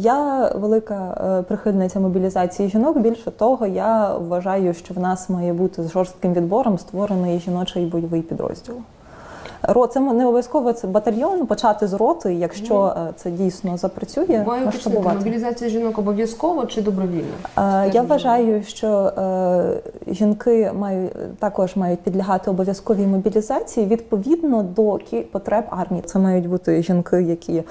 Я велика е, прихильниця мобілізації жінок. Більше того, я вважаю, що в нас має бути з жорстким відбором створений жіночий бойовий підрозділ. Ро, це не обов'язково це батальйон, почати з роти, якщо е, це дійсно запрацює, Маю масштабувати. мобілізація жінок обов'язково чи добровільно? Е, Я вважаю, що е, жінки мають також мають підлягати обов'язковій мобілізації відповідно до потреб армії. Це мають бути жінки, які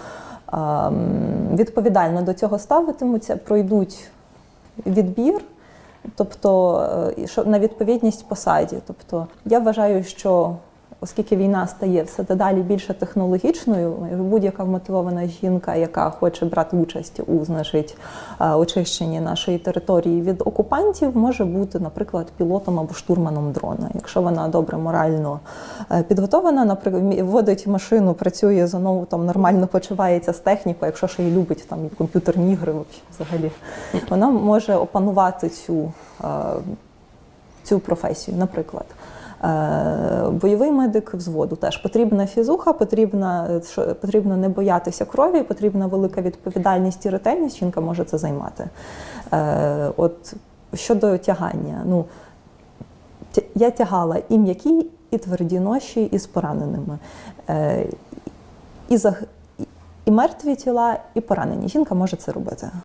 відповідально до цього ставитимуться, пройдуть відбір. Тобто е, на відповідність посаді. Тобто я вважаю, що оскільки війна стає все дедалі більше технологічною, будь-яка вмотивована жінка, яка хоче брати участь у значить, е, очищенні нашої території від окупантів, може бути, наприклад, пілотом або штурманом дрона. Якщо вона добре морально е, підготована, наприклад, мі- водить машину, працює за ноутом, нормально почувається з технікою, якщо ще й любить там комп'ютерні ігри, взагалі, вона може опанувати цю, е, цю професію, наприклад. Е, Бойовий медик взводу теж потрібна фізуха, потрібна, е, потрібно не боятися крові, потрібна велика відповідальність і ретельність. Жінка може це займати. Е, От щодо тягання, ну я тягала і м'які, і тверді ноші із пораненими. Е, І, і мертві тіла, і поранені. Жінка може це робити.